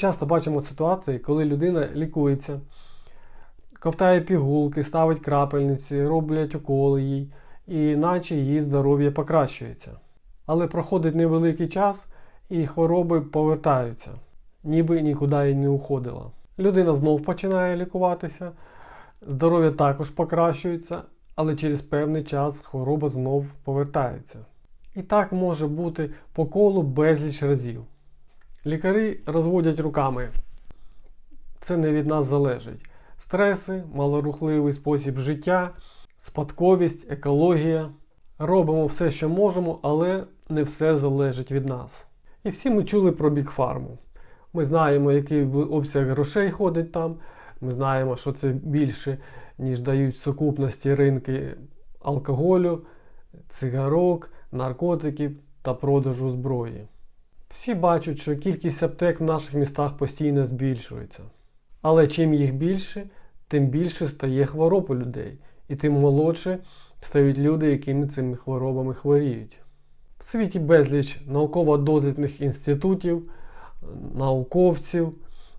Часто бачимо ситуації, коли людина лікується, ковтає пігулки, ставить крапельниці, роблять уколи їй, і наче її здоров'я покращується. Але проходить невеликий час і хвороби повертаються, ніби нікуди і не уходила. Людина знов починає лікуватися, здоров'я також покращується, але через певний час хвороба знов повертається. І так може бути по колу безліч разів. Лікарі розводять руками. Це не від нас залежить. Стреси, малорухливий спосіб життя, спадковість, екологія. Робимо все, що можемо, але не все залежить від нас. І всі ми чули про бікфарму. Ми знаємо, який обсяг грошей ходить там. Ми знаємо, що це більше, ніж дають сукупності ринки алкоголю, цигарок, наркотиків та продажу зброї. Всі бачать, що кількість аптек в наших містах постійно збільшується. Але чим їх більше, тим більше стає хвороб у людей, і тим молодше стають люди, якими цими хворобами хворіють. В світі безліч науково-дослідних інститутів, науковців,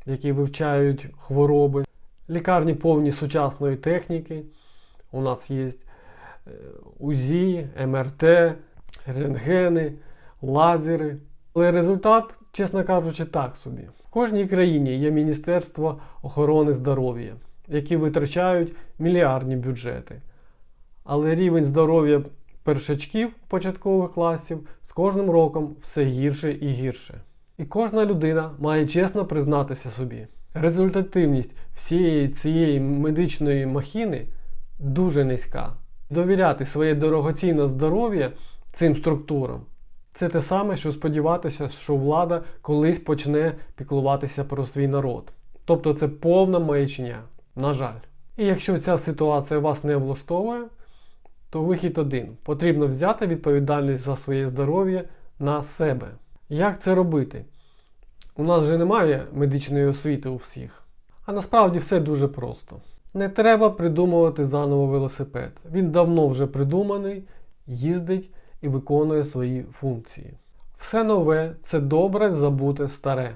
які вивчають хвороби, лікарні повні сучасної техніки. У нас є УЗІ, МРТ, рентгени, лазери. Але результат, чесно кажучи, так собі. В кожній країні є Міністерство охорони здоров'я, які витрачають мільярдні бюджети. Але рівень здоров'я першачків початкових класів з кожним роком все гірше і гірше. І кожна людина має чесно признатися собі. Результативність всієї цієї медичної махіни дуже низька. Довіряти своє дорогоцінне здоров'я цим структурам це те саме, що сподіватися, що влада колись почне піклуватися про свій народ. Тобто це повна маячня, на жаль. І якщо ця ситуація вас не влаштовує, то вихід один. Потрібно взяти відповідальність за своє здоров'я на себе. Як це робити? У нас же немає медичної освіти у всіх. А насправді все дуже просто. Не треба придумувати заново велосипед. Він давно вже придуманий, їздить і виконує свої функції. Все нове це добре забуте старе.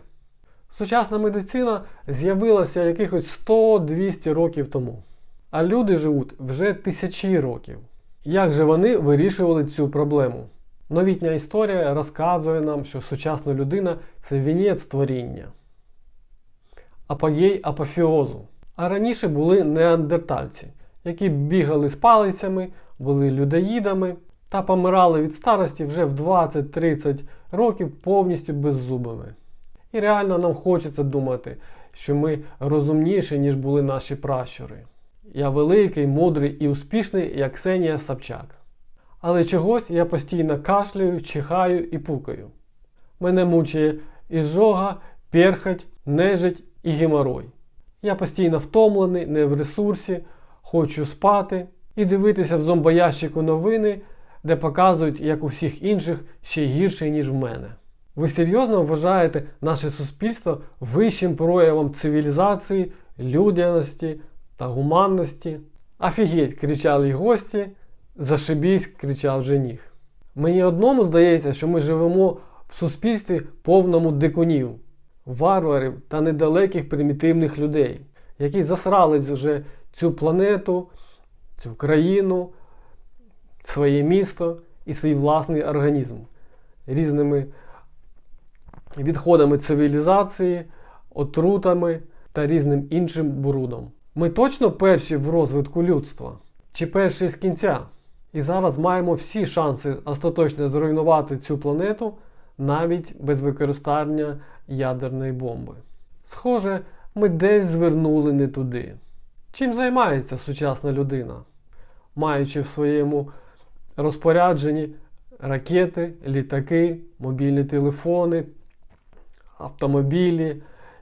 Сучасна медицина з'явилася якихось 100-200 років тому. А люди живуть вже тисячі років. Як же вони вирішували цю проблему? Новітня історія розказує нам, що сучасна людина це вінець творіння, апогей апофіозу. А раніше були неандертальці, які бігали з палицями, були людоїдами та помирали від старості вже в 20-30 років повністю беззубими. І реально нам хочеться думати, що ми розумніші, ніж були наші пращури. Я великий, мудрий і успішний, як Ксенія Собчак. Але чогось я постійно кашляю, чихаю і пукаю. Мене мучає ізжога, перхоть, нежить і геморой. Я постійно втомлений, не в ресурсі, хочу спати і дивитися в зомбоящику новини, де показують, як у всіх інших ще гірше, ніж в мене. Ви серйозно вважаєте наше суспільство вищим проявом цивілізації, людяності та гуманності? Офігеть, кричали й гості, зашибісь, кричав жених. Мені одному здається, що ми живемо в суспільстві повному дикунів, варварів та недалеких примітивних людей, які засрали вже цю планету, цю країну, своє місто і свій власний організм різними відходами цивілізації, отрутами та різним іншим брудом. Ми точно перші в розвитку людства, чи перші з кінця? І зараз маємо всі шанси остаточно зруйнувати цю планету навіть без використання ядерної бомби. Схоже, ми десь звернули не туди. Чим займається сучасна людина, маючи в своєму розпорядженні ракети, літаки, мобільні телефони, автомобілі,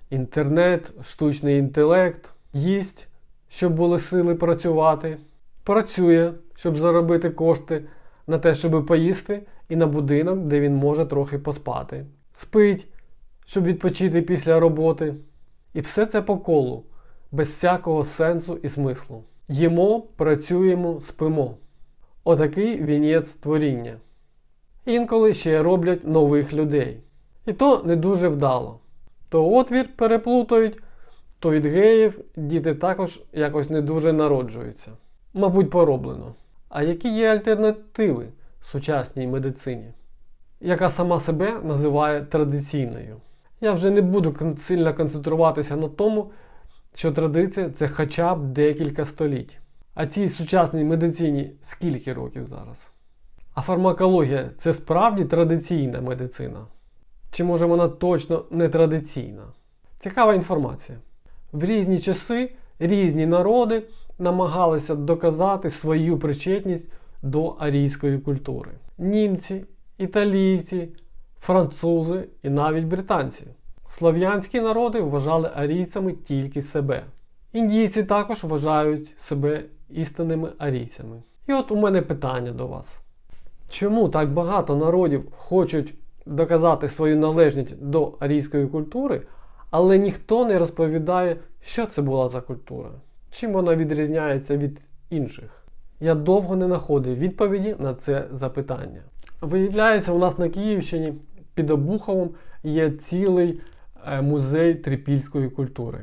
інтернет, штучний інтелект, їсть, щоб були сили працювати, працює, щоб заробити кошти на те, щоб поїсти, і на будинок, де він може трохи поспати. Спить, щоб відпочити після роботи. І все це по колу, без всякого сенсу і смислу. Їмо, працюємо, спимо. Отакий вінець творіння. Інколи ще роблять нових людей. І то не дуже вдало. то отвір переплутають, то від геїв діти також якось не дуже народжуються. Мабуть, пороблено. А які є альтернативи сучасній медицині, яка сама себе називає традиційною? Я вже не буду сильно концентруватися на тому, що традиція це хоча б декілька століть. А цій сучасній медицині скільки років зараз? А фармакологія це справді традиційна медицина? Чи може вона точно не традиційна? Цікава інформація. В різні часи різні народи намагалися доказати свою причетність до арійської культури. Німці, італійці, французи і навіть британці. Слов'янські народи вважали арійцями тільки себе. Індійці також вважають себе істинними арійцями. І от у мене питання до вас. Чому так багато народів хочуть доказати свою належність до арійської культури, але ніхто не розповідає, що це була за культура? Чим вона відрізняється від інших? Я довго не знаходив відповіді на це запитання. Виявляється, у нас на Київщині під Обуховом є цілий е, музей трипільської культури,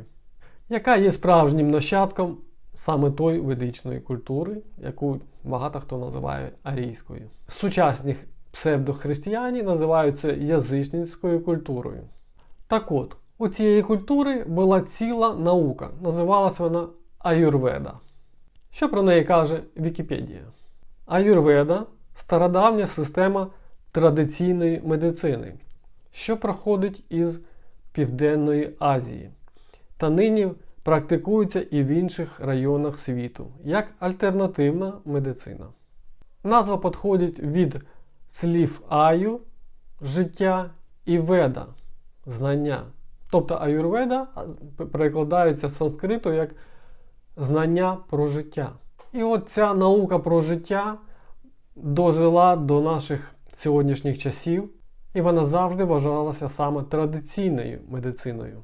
яка є справжнім нащадком саме тої ведичної культури, яку багато хто називає арійською. Сучасні псевдохристияні називають це язичницькою культурою. Так от, у цієї культури була ціла наука, називалась вона Аюрведа. Що про неї каже Вікіпедія? Аюрведа стародавня система традиційної медицини, що проходить із Південної Азії, та нині практикується і в інших районах світу як альтернативна медицина. Назва підходить від слів аю життя і веда знання. Тобто аюрведа перекладається з санскриту як знання про життя. І от ця наука про життя дожила до наших сьогоднішніх часів, і вона завжди вважалася саме традиційною медициною.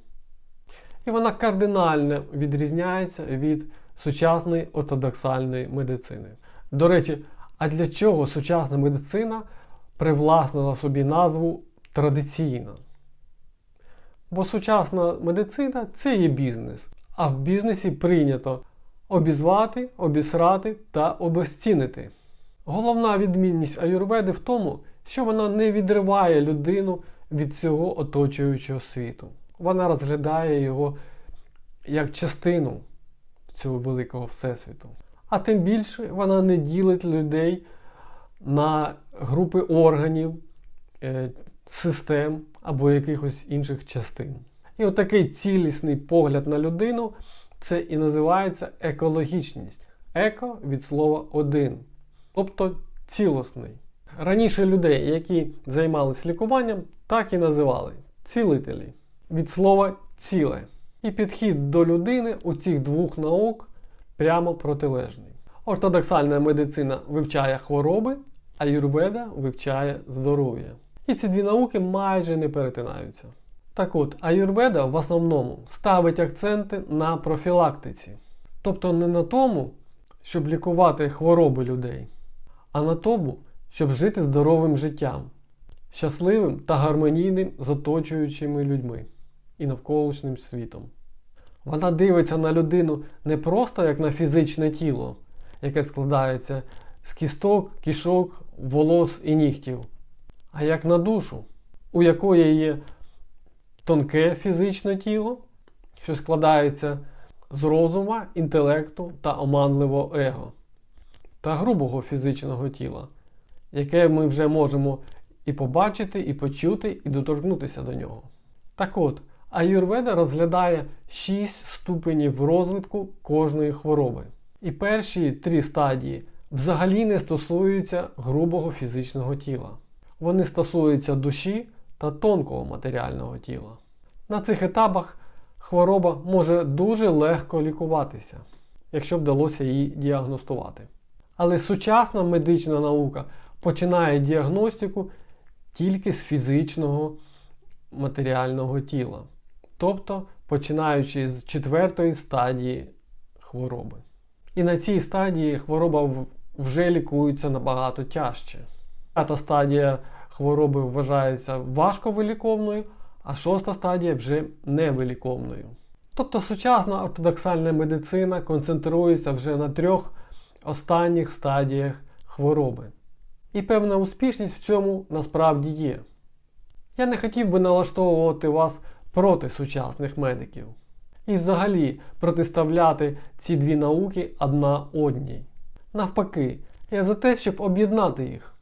І вона кардинально відрізняється від сучасної ортодоксальної медицини. До речі, а для чого сучасна медицина привласнила собі назву традиційна? Бо сучасна медицина це є бізнес, а в бізнесі прийнято обізвати, обісрати та обезцінити. Головна відмінність аюрведи в тому, що вона не відриває людину від цього оточуючого світу. Вона розглядає його як частину цього великого всесвіту. А тим більше вона не ділить людей на групи органів, е, систем або якихось інших частин. І отакий цілісний погляд на людину це і називається екологічність. Еко від слова один, тобто цілісний. Раніше людей, які займалися лікуванням, так і називали цілителі від слова ціле. І підхід до людини у цих двох наук прямо протилежний. Ортодоксальна медицина вивчає хвороби, а юрведа вивчає здоров'я. І ці дві науки майже не перетинаються. Так от, аюрведа в основному ставить акценти на профілактиці. Тобто не на тому, щоб лікувати хвороби людей, а на тому, щоб жити здоровим життям, щасливим та гармонійним з оточуючими людьми і навколишнім світом. Вона дивиться на людину не просто як на фізичне тіло, яке складається з кісток, кішок, волос і нігтів, а як на душу, у якої є тонке фізичне тіло, що складається з розума, інтелекту та оманливого его, та грубого фізичного тіла, яке ми вже можемо і побачити, і почути, і доторкнутися до нього. Так от, Аюрведа розглядає 6 ступенів розвитку кожної хвороби. І перші три стадії взагалі не стосуються грубого фізичного тіла. Вони стосуються душі та тонкого матеріального тіла. На цих етапах хвороба може дуже легко лікуватися, якщо вдалося її діагностувати. Але сучасна медична наука починає діагностику тільки з фізичного матеріального тіла, тобто починаючи з четвертої стадії хвороби. І на цій стадії хвороба вже лікується набагато тяжче. П'ята стадія хвороби вважається важковиліковною, а шоста стадія вже невиліковною. Тобто сучасна ортодоксальна медицина концентрується вже на трьох останніх стадіях хвороби. І певна успішність в цьому насправді є. Я не хотів би налаштовувати вас проти сучасних медиків. І взагалі протиставляти ці дві науки одна одній. Навпаки, я за те, щоб об'єднати їх,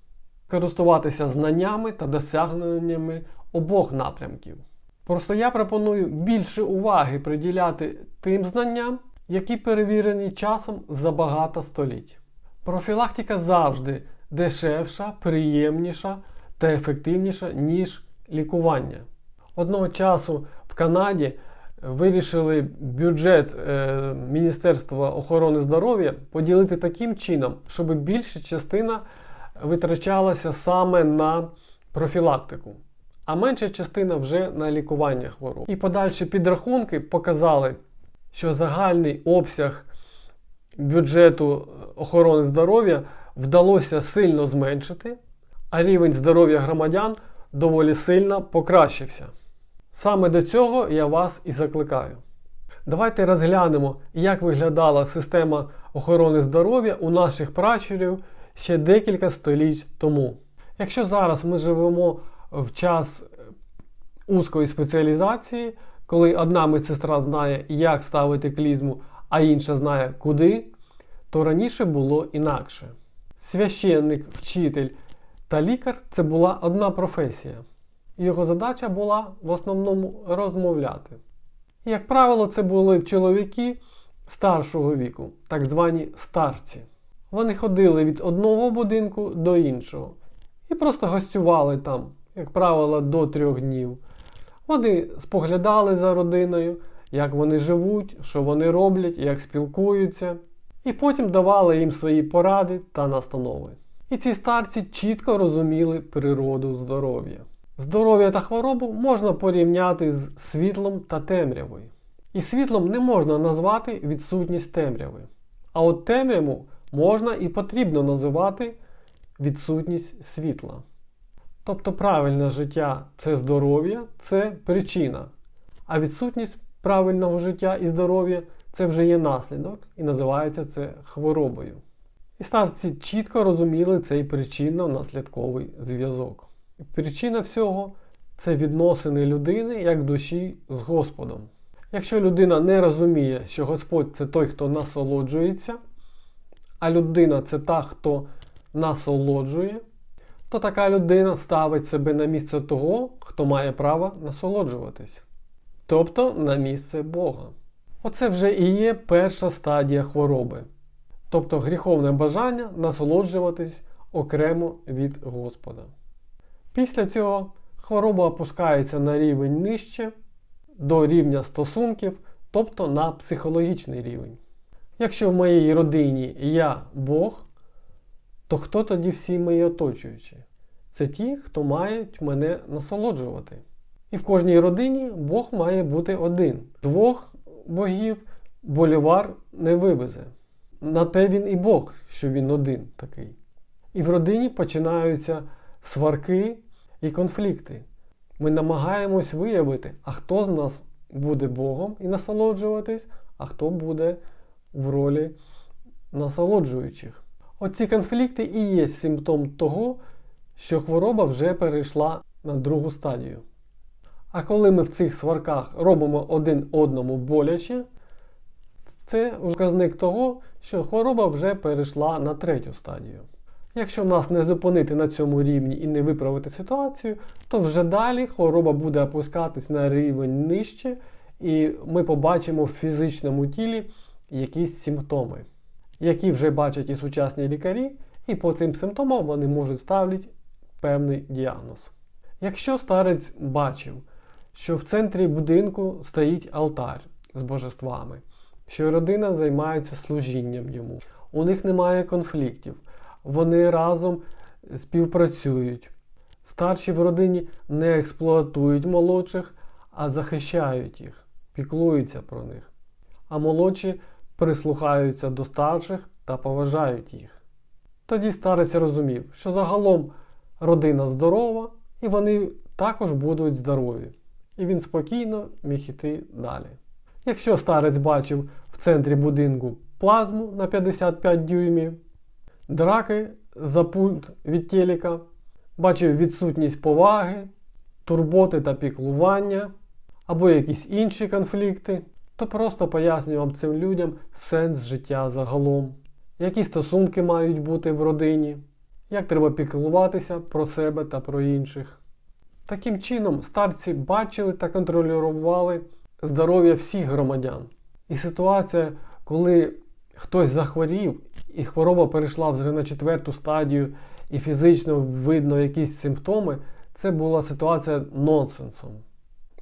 користуватися знаннями та досягненнями обох напрямків. Просто я пропоную більше уваги приділяти тим знанням, які перевірені часом за багато століть. Профілактика завжди дешевша, приємніша та ефективніша, ніж лікування. Одного часу в Канаді вирішили бюджет е, Міністерства охорони здоров'я поділити таким чином, щоб більша частина витрачалася саме на профілактику, а менша частина вже на лікування хвороб. І подальші підрахунки показали, що загальний обсяг бюджету охорони здоров'я вдалося сильно зменшити, а рівень здоров'я громадян доволі сильно покращився. Саме до цього я вас і закликаю. Давайте розглянемо, як виглядала система охорони здоров'я у наших пращурів ще декілька століть тому. Якщо зараз ми живемо в час узкої спеціалізації, коли одна медсестра знає, як ставити клізму, а інша знає куди, то раніше було інакше. Священник, вчитель та лікар це була одна професія. Його задача була в основному розмовляти. Як правило, це були чоловіки старшого віку, так звані старці. Вони ходили від одного будинку до іншого і просто гостювали там, як правило, до трьох днів. Вони споглядали за родиною, як вони живуть, що вони роблять, як спілкуються, і потім давали їм свої поради та настанови. І ці старці чітко розуміли природу здоров'я. Здоров'я та хворобу можна порівняти з світлом та темрявою. І світлом не можна назвати відсутність темряви. А от темряву можна і потрібно називати відсутність світла. Тобто правильне життя це здоров'я, це причина. А відсутність правильного життя і здоров'я це вже є наслідок і називається це хворобою. І старці чітко розуміли цей причинно-наслідковий зв'язок. Причина всього це відносини людини як душі з Господом. Якщо людина не розуміє, що Господь це той, хто насолоджується, а людина це та, хто насолоджує, то така людина ставить себе на місце того, хто має право насолоджуватись. Тобто на місце Бога. Оце вже і є перша стадія хвороби. Тобто гріховне бажання насолоджуватись окремо від Господа. Після цього хвороба опускається на рівень нижче до рівня стосунків, тобто на психологічний рівень. Якщо в моїй родині я Бог, то хто тоді всі мої оточуючі? Це ті, хто мають мене насолоджувати. І в кожній родині Бог має бути один. Двох богів болівар не вивезе. На те він і Бог, що він один такий. І в родині починаються сварки і конфлікти. Ми намагаємось виявити, а хто з нас буде Богом і насолоджуватись, а хто буде в ролі насолоджуючих. Оці конфлікти і є симптом того, що хвороба вже перейшла на другу стадію. А коли ми в цих сварках робимо один одному боляче, це показник того, що хвороба вже перейшла на третю стадію. Якщо нас не зупинити на цьому рівні і не виправити ситуацію, то вже далі хвороба буде опускатись на рівень нижче, і ми побачимо в фізичному тілі якісь симптоми, які вже бачать і сучасні лікарі, і по цим симптомам вони можуть ставити певний діагноз. Якщо старець бачив, що в центрі будинку стоїть алтар з божествами, що родина займається служінням йому, у них немає конфліктів, вони разом співпрацюють. Старші в родині не експлуатують молодших, а захищають їх, піклуються про них. А молодші прислухаються до старших та поважають їх. Тоді старець розумів, що загалом родина здорова і вони також будуть здорові. і він спокійно міг іти далі. Якщо старець бачив в центрі будинку плазму на 55 дюймів, драки за пульт від телека, бачив відсутність поваги, турботи та піклування або якісь інші конфлікти, то просто пояснював цим людям сенс життя загалом, які стосунки мають бути в родині, як треба піклуватися про себе та про інших. Таким чином, старці бачили та контролювали здоров'я всіх громадян. І ситуація, коли хтось захворів і хвороба перейшла вже на четверту стадію, і фізично видно якісь симптоми, це була ситуація нонсенсом.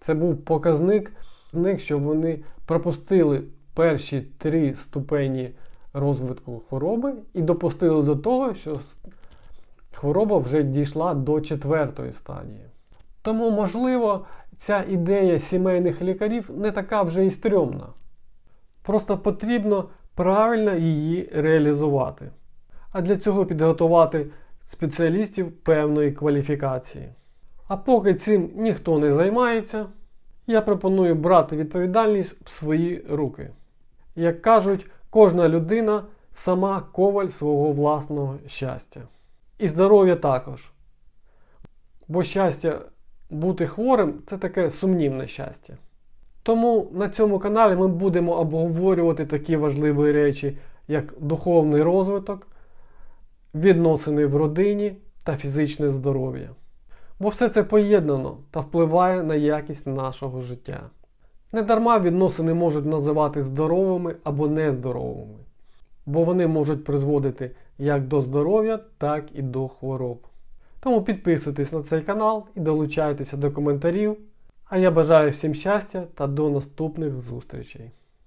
Це був показник, них, що вони пропустили перші три ступені розвитку хвороби і допустили до того, що хвороба вже дійшла до четвертої стадії. Тому, можливо, ця ідея сімейних лікарів не така вже і стрьомна. Просто потрібно правильно її реалізувати. А для цього підготувати спеціалістів певної кваліфікації. А поки цим ніхто не займається, я пропоную брати відповідальність в свої руки. Як кажуть, кожна людина сама коваль свого власного щастя. І здоров'я також. Бо щастя бути хворим це таке сумнівне щастя. Тому на цьому каналі ми будемо обговорювати такі важливі речі, як духовний розвиток, відносини в родині та фізичне здоров'я. Бо все це поєднано та впливає на якість нашого життя. Недарма відносини можуть називати здоровими або нездоровими, бо вони можуть призводити як до здоров'я, так і до хвороб. Тому підписуйтесь на цей канал і долучайтеся до коментарів. А я бажаю всім щастя та до наступних зустрічей!